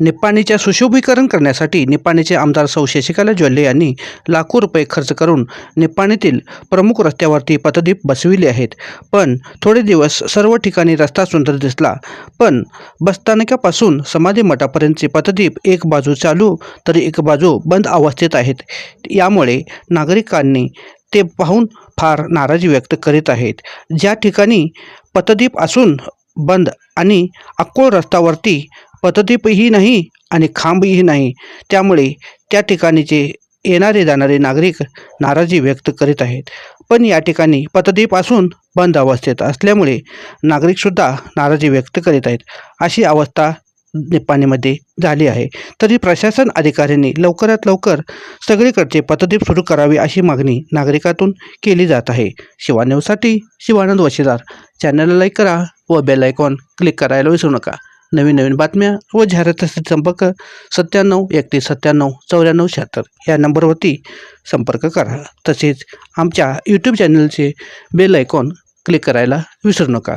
निप्पाणीच्या सुशोभीकरण करण्यासाठी निप्पाणीचे आमदार सौ शशिकला ज्वल्ले यांनी लाखो रुपये खर्च करून निप्पाणीतील प्रमुख रस्त्यावरती पथदीप बसविले आहेत. पण थोडे दिवस सर्व ठिकाणी रस्ता सुंदर दिसला. पण बसस्थानकापासून समाधी मठापर्यंतचे पथदीप एक बाजू चालू तर एक बाजू बंद अवस्थेत आहेत. यामुळे नागरिकांनी ते पाहून फार नाराजी व्यक्त करीत आहेत. ज्या ठिकाणी पथदीप असून बंद आणि अक्कोळ रस्त्यावरती पथदीपही नाही आणि खांबही नाही. त्यामुळे त्या ठिकाणीचे येणारे जाणारे नागरिक नाराजी व्यक्त करीत आहेत. पण या ठिकाणी पथदीप असून बंद अवस्थेत असल्यामुळे नागरिकसुद्धा नाराजी व्यक्त करीत आहेत. अशी अवस्था निपाणीमध्ये झाली आहे. तरी प्रशासन अधिकाऱ्यांनी लवकरात लवकर सगळीकडचे पथदीप सुरू करावी अशी मागणी नागरिकातून केली जात आहे. शिवा शिवानंद वशीदार. चॅनलला लाईक करा व बेल आयकॉन क्लिक करायला विसरू नका. नवीन नवीन बातम्या व जाहिरातीसाठी संपर्क सत्त्याण्णव एकतीस सत्त्याण्णव चौऱ्याण्णव शहात्तर या नंबरवरती संपर्क करा. तसेच आमच्या यूट्यूब चॅनलचे बेल आयकॉन क्लिक करायला विसरू नका.